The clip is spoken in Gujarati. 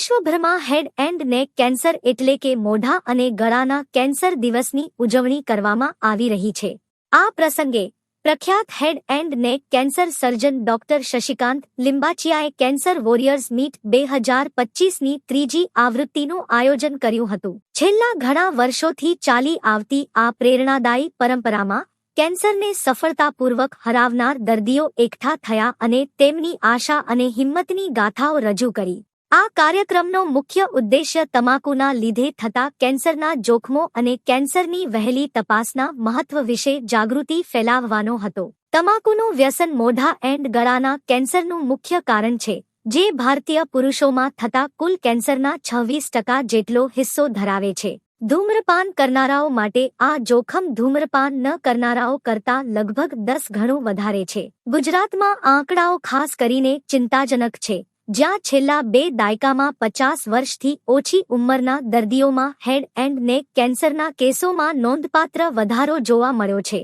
વિશ્વભરમાં હેડ એન્ડ નેક કેન્સર એટલે કે મોઢા અને ગળાના કેન્સર દિવસની ઉજવણી કરવામાં આવી રહી છે. આ પ્રસંગે પ્રખ્યાત head and neck cancer surgeon doctor Shashikant લિંબાચિયાએ cancer warriors meet બે હજાર પચીસની ત્રીજી આવૃત્તિનું આયોજન કર્યું હતું. છેલ્લા ઘણા વર્ષોથી ચાલી આવતી આ પ્રેરણાદાયી પરંપરામાં કેન્સરને સફળતાપૂર્વક હરાવનાર દર્દીઓ એકઠા થયા અને તેમની આશા અને હિંમતની ગાથાઓ રજૂ કરી. આ કાર્યક્રમનો મુખ્ય ઉદ્દેશ્ય તમાકુના લીધે થતા કેન્સરના જોખમો અને કેન્સરની વહેલી તપાસના મહત્વ વિશે જાગૃતિ ફેલાવવાનો હતો. તમાકુનું વ્યસન મોઢા એન્ડ ગળાના કેન્સરનું મુખ્ય કારણ છે, જે ભારતીય પુરુષોમાં થતા કુલ કેન્સરના છવ્વીસ ટકા જેટલો હિસ્સો ધરાવે છે. ધૂમ્રપાન કરનારાઓ માટે આ જોખમ ધૂમ્રપાન ન કરનારાઓ કરતા લગભગ દસ ગણું વધારે છે. ગુજરાતમાં આંકડાઓ ખાસ કરીને ચિંતાજનક છે. જ્યાં છેલ્લા બે દાયકામાં પચાસ વર્ષથી ઓછી ઉંમરના દર્દીઓમાં હેડ એન્ડ નેક કેન્સરના કેસોમાં નોંધપાત્ર વધારો જોવા મળ્યો છે.